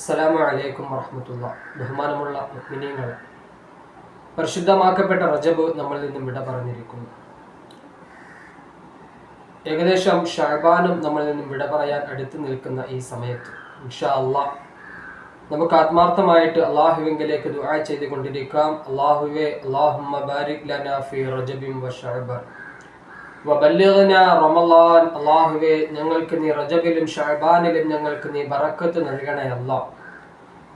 അസ്സലാമു അലൈക്കും വറഹമത്തുള്ള ബഹുമാനമുള്ള മുഅ്മിനീങ്ങൾ പരിശുദ്ധമാക്കപ്പെട്ട റജബ് നമ്മളിൽ നിന്നും വിട പറഞ്ഞിരിക്കുന്നു. ഏകദേശം ഷാബാനും നമ്മളിൽ നിന്നും വിട പറയാൻ അടുത്ത് നിൽക്കുന്ന ഈ സമയത്ത് ഇൻഷാ അള്ളാഹ് നമുക്ക് ആത്മാർത്ഥമായിട്ട് അള്ളാഹുവിങ്കിലേക്ക് ദുആ ചെയ്തുകൊണ്ടിരിക്കാം. അള്ളാഹുവെ അള്ളാഹുമ്മ ബാരിക് ലനാ ഫി റജബിൻ വ ഷഅബൻ. വബല്ലിഗ്ന റമളാൻ അള്ളാഹുവെ ഞങ്ങൾക്ക് നീ റജബിലും ഷഅബാനിലും ഞങ്ങൾക്ക് നീ ബറക്കത്ത് നൽകണേ അല്ലാഹ്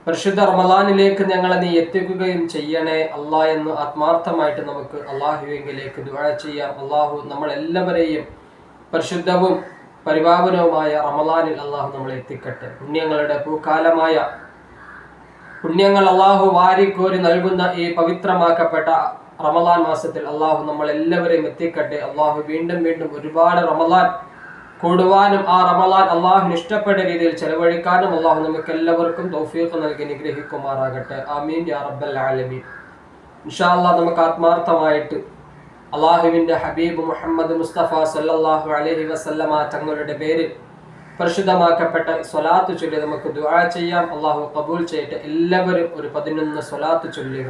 പരിശുദ്ധ റമളാനിലേക്ക് ഞങ്ങളെ നീ എത്തിക്കുകയും ചെയ്യണേ അല്ലാ എന്ന് ആത്മാർത്ഥമായിട്ട് നമുക്ക് അള്ളാഹുവിങ്കിലേക്ക് ദുആ ചെയ്യാം. അള്ളാഹു നമ്മളെല്ലാവരെയും പരിശുദ്ധവും പരിപാവനവുമായ റമളാനിൽ അള്ളാഹു നമ്മളെ എത്തിക്കട്ടെ. പുണ്യങ്ങളുടെ പൂക്കാലമായ പുണ്യങ്ങൾ അള്ളാഹു വാരിക്കോരി നൽകുന്ന ഈ പവിത്രമാക്കപ്പെട്ട റമദാൻ മാസത്തിൽ അള്ളാഹു നമ്മൾ എല്ലാവരെയും എത്തിക്കട്ടെ. അള്ളാഹു വീണ്ടും വീണ്ടും ഒരുപാട് റമദാൻ കൂടുവാനും ആ റമദാൻ അള്ളാഹു ഇഷ്ടപ്പെട്ട രീതിയിൽ ചെലവഴിക്കാനും അള്ളാഹു നമുക്ക് എല്ലാവർക്കും തൗഫീഖ് നൽകി നിഗ്രഹിക്കുമാറാകട്ടെ ആമീൻ യാ റബ്ബൽ ആലമീൻ. ഇൻഷാ അള്ളാഹ് നമുക്ക് ആത്മാർത്ഥമായിട്ട് അള്ളാഹുവിന്റെ ഹബീബ് മുഹമ്മദ് മുസ്തഫ സല്ലല്ലാഹു അലൈഹി വസല്ലമ തങ്ങളുടെ പേരിൽ പരിശുദ്ധമാക്കപ്പെട്ട സ്വലാത്ത് ചൊല്ലി നമുക്ക് ദുആ ചെയ്യാം. അള്ളാഹു കബൂൽ ചെയ്യട്ടെ. എല്ലാവരും ഒരു പതിനൊന്ന് സ്വലാത്ത് ചൊല്ലുക.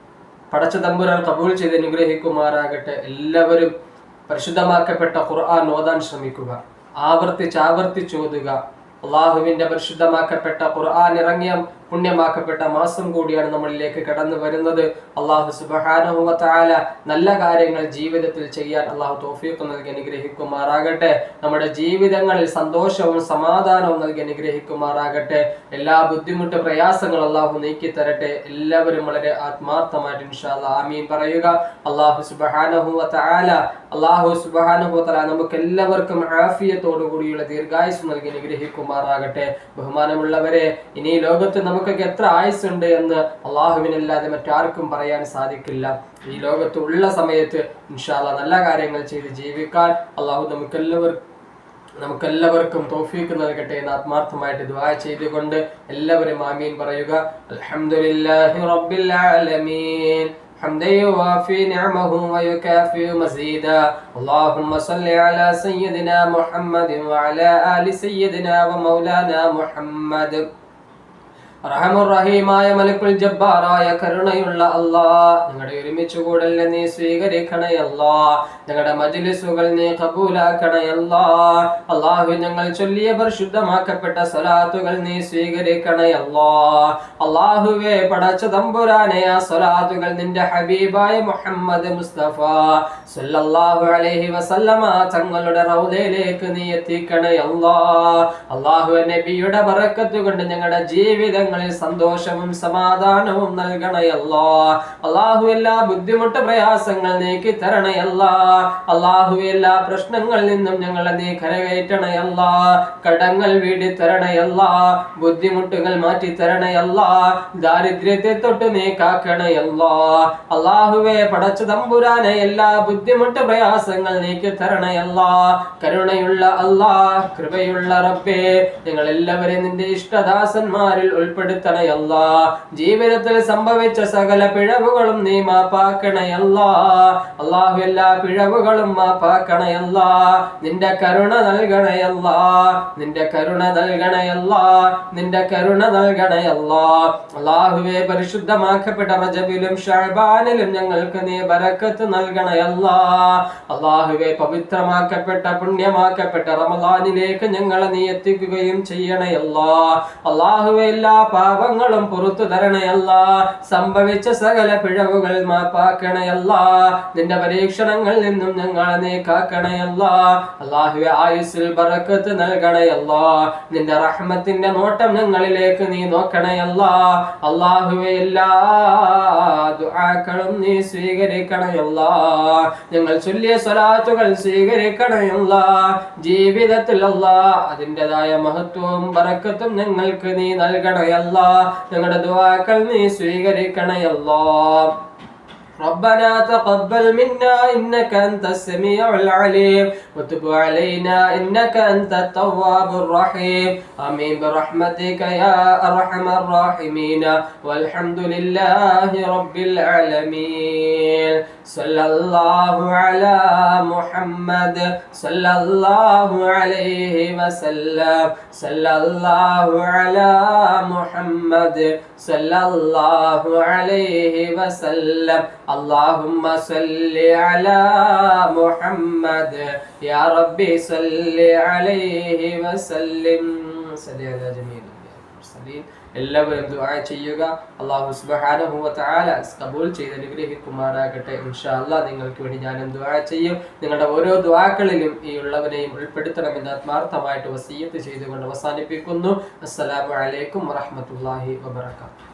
പടച്ച തമ്പുരാൻ കബൂൾ ചെയ്ത് അനുഗ്രഹിക്കുമാറാകട്ടെ. എല്ലാവരും പരിശുദ്ധമാക്കപ്പെട്ട ഖുർആൻ ഓതാൻ ശ്രമിക്കുക. ആവർത്തിച്ച് ആവർത്തിച്ചോതുക അള്ളാഹുവിന്റെ പരിശുദ്ധമാക്കപ്പെട്ട ഖുർആൻ ഇറങ്ങിയ പുണ്യമാക്കപ്പെട്ട മാസം കൂടിയാണ് നമ്മളിലേക്ക് കടന്നു വരുന്നത്. അള്ളാഹു സുബാനുവല നല്ല കാര്യങ്ങൾ ജീവിതത്തിൽ ചെയ്യാൻ അള്ളാഹു തോഫീഖ് നൽകി അനുഗ്രഹിക്കുമാറാകട്ടെ. നമ്മുടെ ജീവിതങ്ങളിൽ സന്തോഷവും സമാധാനവും നൽകി അനുഗ്രഹിക്കുമാറാകട്ടെ. എല്ലാ ബുദ്ധിമുട്ട് പ്രയാസങ്ങൾ അള്ളാഹു നീക്കി തരട്ടെ. എല്ലാവരും വളരെ ആത്മാർത്ഥമായിട്ട് ഇൻഷാല്ല ആമീൻ പറയുക. അള്ളാഹു സുബാനുവല അള്ളാഹു സുബഹാനുഭവത്തല നമുക്ക് എല്ലാവർക്കും ആഫിയത്തോടു കൂടിയുള്ള ദീർഘായുസ് നൽകി അനുഗ്രഹിക്കുമാറാകട്ടെ. ബഹുമാനമുള്ളവരെ ഇനി ലോകത്ത് നമുക്ക് നമുക്കൊക്കെ എത്ര ആയുസ്സുണ്ട് എന്ന് അള്ളാഹുവിനല്ലാതെ മറ്റാർക്കും പറയാൻ സാധിക്കില്ല ഈ ലോകത്ത് ഉള്ള സമയത്ത് ഇൻഷാല്ല നല്ല കാര്യങ്ങൾ ചെയ്ത് ജീവിക്കാൻ അള്ളാഹു നമുക്കെല്ലാവർക്കും നമുക്കെല്ലാവർക്കും തോഫീക്ക് നൽകട്ടെ എന്ന് ആത്മാർത്ഥമായിട്ട് ദുആ ചെയ്തുകൊണ്ട് എല്ലാവരും ആമീൻ പറയുക അൽഹംദുലില്ലാഹി റബ്ബിൽ ആലമീൻ حمدا يوافي نعمه ويكافئ مزيدا اللهم صل على سيدنا محمد وعلى آل سيدنا ومولانا محمد റഹമുറഹീമായ മലക്കുൽ ജബ്ബാറായ കരുണയുള്ള അല്ലാ ഞങ്ങളുടെ ഒരുമിച്ച് കൂടലിനെ നീ സ്വീകരിക്കണേ നിങ്ങളുടെ ഞങ്ങളുടെ മജ്ലിസുകൾ നീ കബൂലാക്കണേ അല്ലാ അള്ളാഹു ഞങ്ങൾ ചൊല്ലിയ പരിശുദ്ധമാക്കപ്പെട്ട സ്വലാത്തുകൾ നീ സ്വീകരിക്കണേ അല്ലാ അള്ളാഹുവെ പടച്ച തമ്പുരാനെ ആ സ്വലാത്തുകൾ നിന്റെ ഹബീബായ മുഹമ്മദ് മുസ്തഫ സല്ലല്ലാഹു അലൈഹി വസല്ലമ തങ്ങളുടെ റൗദയിലേക്ക് നീ എത്തിക്കണേ അല്ലാ അള്ളാഹു നബിയുടെ ബറക്കത്ത് ഞങ്ങളുടെ ഞങ്ങളുടെ ജീവിതങ്ങളിൽ സന്തോഷവും സമാധാനവും നൽകണയല്ല. അള്ളാഹു എല്ലാ ബുദ്ധിമുട്ട് പ്രയാസങ്ങൾ നീക്കി തരണയല്ല അള്ളാഹു എല്ലാ പ്രശ്നങ്ങളിൽ നിന്നും ഞങ്ങളെ നീ കരകയറ്റണയല്ല കടങ്ങൾ വീടി തരണയല്ല ബുദ്ധിമുട്ടുകൾ മാറ്റി തരണയല്ല ദാരിദ്ര്യത്തെ തൊട്ട് നീ കാക്കണയല്ല അള്ളാഹുവെ പടച്ചു തമ്പുരാനെ എല്ലാ ബുദ്ധിമുട്ട് പ്രയാസങ്ങൾ നീക്കി തരണയല്ല കരുണയുള്ള അല്ലാ കൃപയുള്ള റബ്ബേ ഞങ്ങൾ എല്ലാവരെയും നിന്റെ ഇഷ്ടദാസന്മാരിൽ ഉൾപ്പെടുത്തണേ അല്ലാ. ജീവിതത്തിൽ സംഭവിച്ച സകല പിഴവുകളും നീ മാപ്പാക്കണയല്ല അള്ളാഹു എല്ലാ പിഴവുകളും മാപ്പാക്കണയല്ല നിന്റെ കരുണ നൽകണയല്ല നിന്റെ കരുണ നൽകണയല്ല നിന്റെ കരുണ നൽകണയല്ല അള്ളാഹുവെ പരിശുദ്ധമാക്കപ്പെട്ട റജബിലും ഷഹബാനിലും ഞങ്ങൾക്ക് നീ ബരക്കത്ത് നൽകണയല്ല അള്ളാഹുവെ പവിത്രമാക്കപ്പെട്ട പുണ്യമാക്കപ്പെട്ട റമദാനിലേക്ക് ഞങ്ങളെ നീ എത്തിക്കുകയും ചെയ്യണയല്ല അള്ളാഹുവെ എല്ലാ പാപങ്ങളും പുറത്തു തരണയല്ല. സംഭവിച്ച സകല പിഴവുകൾ മാപ്പാക്കണയല്ല. നിന്റെ പരീക്ഷണങ്ങളിൽ നിന്നും ഞങ്ങളെ നീ കാക്കണേ അല്ലാ അള്ളാഹുവെ ആയുസ്സിൽ ബറക്കത്ത് നൽകണേ അല്ലാ നിന്റെ റഹ്മത്തിന്റെ നോട്ടം ഞങ്ങളിലേക്ക് നീ നോക്കണയല്ല. അള്ളാഹുവെ എല്ലാ നീ സ്വീകരിക്കണയല്ല. ഞങ്ങൾ ചൊല്ലിയ സ്വലാത്തുകൾ സ്വീകരിക്കണയല്ല. ജീവിതത്തിൽ അല്ലാ അതിന്റെതായ മഹത്വവും ബറക്കത്തും ഞങ്ങൾക്ക് നീ നൽകണേ അല്ലാ ഞങ്ങളുടെ ദുവാക്കൾ നീ സ്വീകരിക്കണേ അല്ലാ ربنا تقبل منا إنك أنت السميع العليم وتب علينا إنك أنت التواب الرحيم آمين برحمتك يا أرحم الراحمين والحمد لله رب العالمين صلى الله على محمد صلى الله عليه وسلم صلى الله على محمد صلى الله عليه وسلم اللهم صل على محمد يا ربي صل عليه وسلم صل على جميع المرسلين എല്ലാവരും ദുആ ചെയ്യുക അള്ളാഹു സുബ്ഹാനഹു വ തആല കബൂൽ ചെയ്ത് അനുഗ്രഹിക്കുമാറാകട്ടെ ഇൻഷാ അല്ലാഹ് നിങ്ങൾക്ക് വേണ്ടി ഞാനും ദുആ ചെയ്യും നിങ്ങളുടെ ഓരോ ദുആക്കളിലും ഈ ഉള്ളവരെയും ഉൾപ്പെടുത്തണമെന്ന് ആത്മാർത്ഥമായിട്ട് വസീയത്ത് ചെയ്തുകൊണ്ട് അവസാനിപ്പിക്കുന്നു അസ്സലാമു അലൈക്കും വറഹ്മത്തുള്ളാഹി വബറകാതുഹു